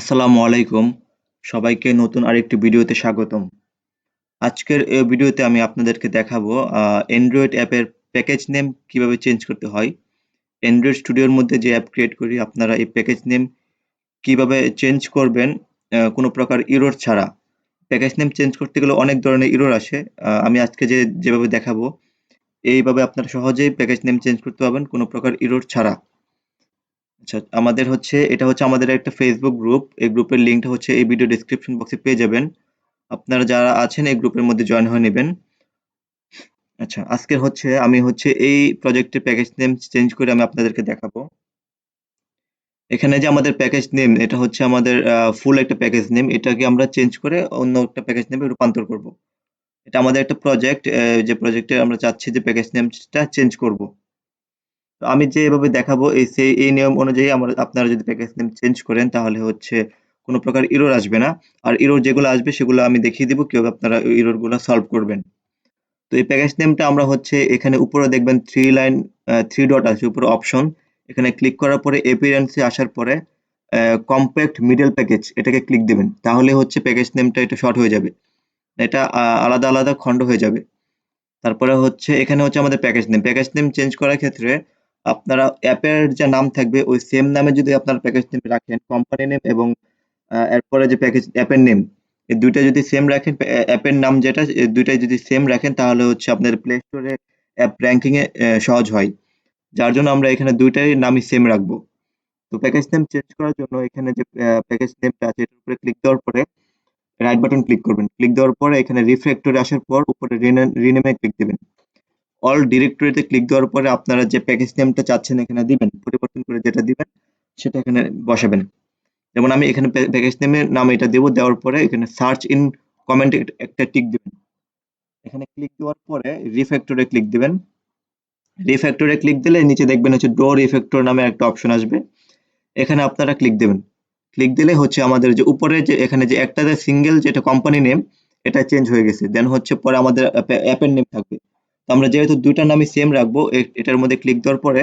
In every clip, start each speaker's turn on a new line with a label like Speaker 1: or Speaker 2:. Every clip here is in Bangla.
Speaker 1: আসসালামু আলাইকুম। সবাইকে নতুন আরেকটি ভিডিওতে স্বাগতম। আজকের এই ভিডিওতে আমি আপনাদেরকে দেখাবো অ্যান্ড্রয়েড অ্যাপের প্যাকেজ নেম কীভাবে চেঞ্জ করতে হয়। অ্যান্ড্রয়েড স্টুডিওর মধ্যে যে অ্যাপ ক্রিয়েট করি, আপনারা এই প্যাকেজ নেম কীভাবে চেঞ্জ করবেন কোনো প্রকার ইরোর ছাড়া। প্যাকেজ নেম চেঞ্জ করতে গেলে অনেক ধরনের ইরোর আসে। আমি আজকে যে, যেভাবে দেখাবো, এইভাবে আপনারা সহজেই প্যাকেজ নেম চেঞ্জ করতে পারবেন, কোনো প্রকার ইরোর ছাড়া। আচ্ছা আমাদের হচ্ছে, এটা হচ্ছে আমাদের একটা ফেসবুক গ্রুপ এই গ্রুপের লিঙ্কটা হচ্ছে এই ভিডিও ডেসক্রিপশন বক্সে পেয়ে যাবেন। আপনারা যারা আছেন, এই গ্রুপের মধ্যে জয়েন হয়ে নেবেন। আচ্ছা আজকে হচ্ছে আমি হচ্ছে এই প্রজেক্টের প্যাকেজ নেম চেঞ্জ করে আমি আপনাদেরকে দেখাবো। এখানে যে আমাদের প্যাকেজ নেম এটা হচ্ছে আমাদের ফুল একটা প্যাকেজ নেম এটাকে আমরা চেঞ্জ করে অন্য একটা প্যাকেজ নেমে রূপান্তর করব। এটা আমাদের একটা প্রজেক্ট যে প্রজেক্টে আমরা চাচ্ছি যে প্যাকেজ নেমটা চেঞ্জ করব। আমি যে এভাবে দেখাবো, এই সেই এই নিয়ম অনুযায়ী আমরা, আপনারা যদি প্যাকেজ নেম চেঞ্জ করেন, তাহলে হচ্ছে কোনো প্রকার ইরোর আসবে না। আর ইরোর যেগুলো আসবে, সেগুলো আমি দেখিয়ে দিব, কীভাবে আপনারা ইরোরগুলো সলভ করবেন। তো এই প্যাকেজ নেমটা আমরা হচ্ছে এখানে উপরে দেখবেন থ্রি লাইন থ্রি ডট আছে, উপরে অপশন এখানে ক্লিক করার পরে এপিয়ারেন্সে আসার পরে কম্প্যাক্ট মিডল প্যাকেজ এটাকে ক্লিক দেবেন। তাহলে হচ্ছে প্যাকেজ নেমটা এটা শর্ট হয়ে যাবে। এটা আলাদা আলাদা খণ্ড হয়ে যাবে। তারপরে হচ্ছে, এখানে হচ্ছে আমাদের package name package name change করার ক্ষেত্রে আপনারা অ্যাপের যে নাম থাকবে, ওই সেম নামে যদি আপনারা প্যাকেজ নেম রাখেন কোম্পানি নেম এবং এরপরে যে প্যাকেজ অ্যাপের নেম এই দুইটা যদি সেম রাখেন অ্যাপের নাম যেটা, এই দুইটাই যদি সেম রাখেন, তাহলে হচ্ছে আপনাদের প্লে স্টোরে অ্যাপ র্যাঙ্কিং এ সহজ হয়। যার জন্য আমরা এখানে দুইটাই নামই সেম রাখব। তো প্যাকেজ নেম চেঞ্জ করার জন্য এখানে যে প্যাকেজ নেমটা আছে, এটার উপরে ক্লিক দেওয়ার পরে রাইট বাটন ক্লিক করবেন। ক্লিক দেওয়ার পরে এখানে রিফ্যাক্টরে আসার পর উপরে রিনেমে ক্লিক দিবেন। অল ডিরেক্টরিতে ক্লিক দেওয়ার পরে আপনারা যে প্যাকেজ নেমটা চাচ্ছেন এখানে দিবেন, পরিবর্তন করে যেটা দিবেন, সেটা এখানে বসাবেন। যেমন আমি এখানে প্যাকেজ নেমের নাম এটা দেবো, দেওয়ার পরে এখানে সার্চ ইন কমেন্ট একটা টিক দিবেন। এখানে ক্লিক দেওয়ার পরে রিফ্যাক্টরে ক্লিক দিবেন। রিফ্যাক্টরে ক্লিক দিলে নিচে দেখবেন হচ্ছে ডো রিফ্যাক্টর নামে একটা অপশন আসবে। এখানে আপনারা ক্লিক দেবেন। ক্লিক দিলে হচ্ছে আমাদের যে উপরে যে, এখানে যে একটা সিঙ্গেল যেটা কোম্পানি নেম এটা চেঞ্জ হয়ে গেছে। দেন হচ্ছে পরে আমাদের অ্যাপের নেম থাকবে। আমরা যেহেতু দুইটা নামই সেম রাখব এটার মধ্যে ক্লিক দেওয়ার পরে,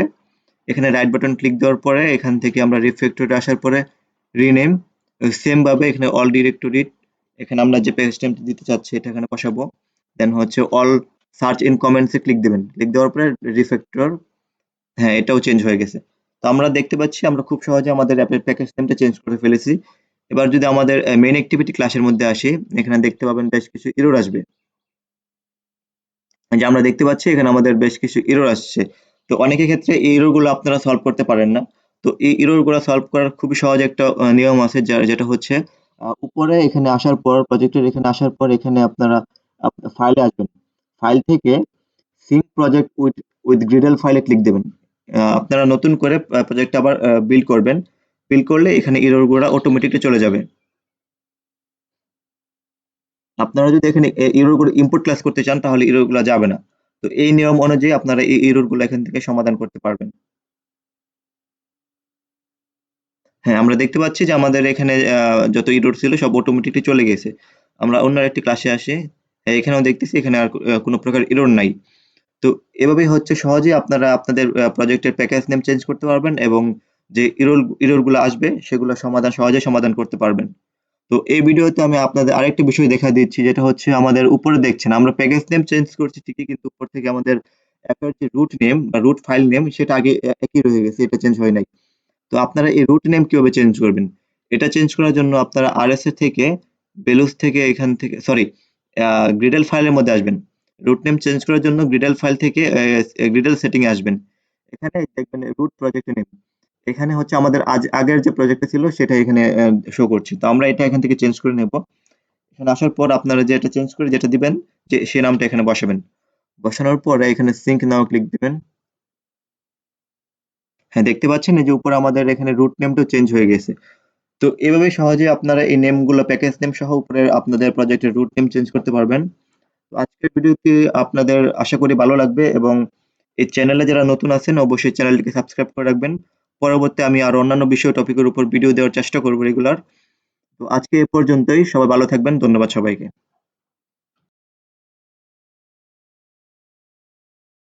Speaker 1: এখানে রাইট বাটন ক্লিক দেওয়ার পরে, এখান থেকে আমরা রিফ্যাক্টরে আসার পরে রিনেম সেম ভাবে এখানে অল ডিরেক্টরি এখানে আমরা যে পেজ নেমটা দিতে চাচ্ছি, এটা এখানে বসাবো। দেন হচ্ছে অল সার্চ ইন কমেন্টসে ক্লিক দেবেন। ক্লিক দেওয়ার পরে রিফ্যাক্টর হ্যাঁ এটাও চেঞ্জ হয়ে গেছে। তো আমরা দেখতে পাচ্ছি, আমরা খুব সহজে আমাদের অ্যাপের প্যাকেজ নেমটা চেঞ্জ করে ফেলেছি। এবার যদি আমাদের মেইন অ্যাক্টিভিটি ক্লাসের মধ্যে আসি, এখানে দেখতে পাবেন বেশ কিছু এরর আসবে। যে আমরা দেখতে পাচ্ছি, এখানে আমাদের বেশ কিছু এরর আসছে। তো অনেকের ক্ষেত্রে এই এররগুলো আপনারা সলভ করতে পারেন না। তো এই এররগুলো সলভ করার খুবই সহজ একটা নিয়ম আছে যেটা হচ্ছে উপরে এখানে আসার পর প্রজেক্টের এখানে আসার পর এখানে আপনারা ফাইলে আসবেন। ফাইল থেকে sync project with with gradle ফাইলে ক্লিক দেবেন। আপনারা নতুন করে প্রজেক্ট আবার বিল্ড করবেন। বিল্ড করলে এখানে এররগুলো অটোমেটিকলি চলে যাবে। আপনারা যদি এখানে এররগুলো ইনপুট ক্লাস করতে চান তাহলে এররগুলো যাবে না। তো এই নিয়ম অনুযায়ী আপনারা এই এররগুলো এখান থেকে সমাধান করতে পারবেন। হ্যাঁ আমরা দেখতে পাচ্ছি যে আমাদের এখানে যত এরর ছিল সব অটোমেটিকলি চলে গেছে। আমরা অন্য একটি ক্লাসে আসি। হ্যাঁ, এখানেও দেখতেছি এখানে আর কোনো প্রকার এরর নাই। তো এভাবেই হচ্ছে সহজেই আপনারা আপনাদের প্রজেক্টের প্যাকেজ নেম চেঞ্জ করতে পারবেন এবং যে ইরোর ইরোরগুলো আসবে সেগুলো সমাধান সহজে সমাধান করতে পারবেন। তো এই ভিডিওতে আমি আপনাদের আরেকটি বিষয় দেখা দিচ্ছি, যেটা হচ্ছে আমাদের উপরে দেখছেন, আমরা প্যাকেজ নেম চেঞ্জ করছি ঠিকই, কিন্তু উপর থেকে আমাদের অ্যাপের যে রুট নেম বা রুট ফাইল নেম সেটা আগে একই রয়ে গেছে, এটা চেঞ্জ হয় নাই। তো আপনারা এই রুট নেম কীভাবে চেঞ্জ করবেন? এটা চেঞ্জ করার জন্য আপনারা আরএসএ থেকে বেলুস থেকে এখান থেকে সরি গ্রিডেল ফাইলের মধ্যে আসবেন। রুট নেম চেঞ্জ করার জন্য গ্রিডেল ফাইল থেকে গ্রিডেল সেটিং এ আসবেন। এখানে দেখবেন রুট প্রজেক্ট নেম এখানে হচ্ছে আমাদের আজ আগের যে প্রজেক্টটা ছিল সেটা এখানে শো করছে। তো আমরা এটা এখান থেকে চেঞ্জ করে নেব। এখানে আসার পর আপনারা যে এটা চেঞ্জ করে যেটা দিবেন, যে সেই নামটা এখানে বসাবেন। বসানোর পরে এখানে সিঙ্ক নাও ক্লিক দিবেন। হ্যাঁ দেখতে পাচ্ছেন যে উপরে আমাদের এখানে রুট নেমটাও চেঞ্জ হয়ে গেছে। তো এভাবে সহজে আপনারা এই নেমগুলো প্যাকেজ নেম সহ উপরে আপনাদের প্রজেক্টের রুট নেম চেঞ্জ করতে পারবেন। তো আজকের ভিডিওটি আপনাদের আশা করি ভালো লাগবে এবং এই চ্যানেলে যারা নতুন আছেন, অবশ্যই চ্যানেলটিকে সাবস্ক্রাইব করে রাখবেন। পরবর্তী আমি আরও অন্যান্য বিষয় টপিকের উপর ভিডিও দেওয়ার চেষ্টা করব রেগুলার তো আজকে এ পর্যন্তই, সবাই ভালো থাকবেন, ধন্যবাদ সবাইকে।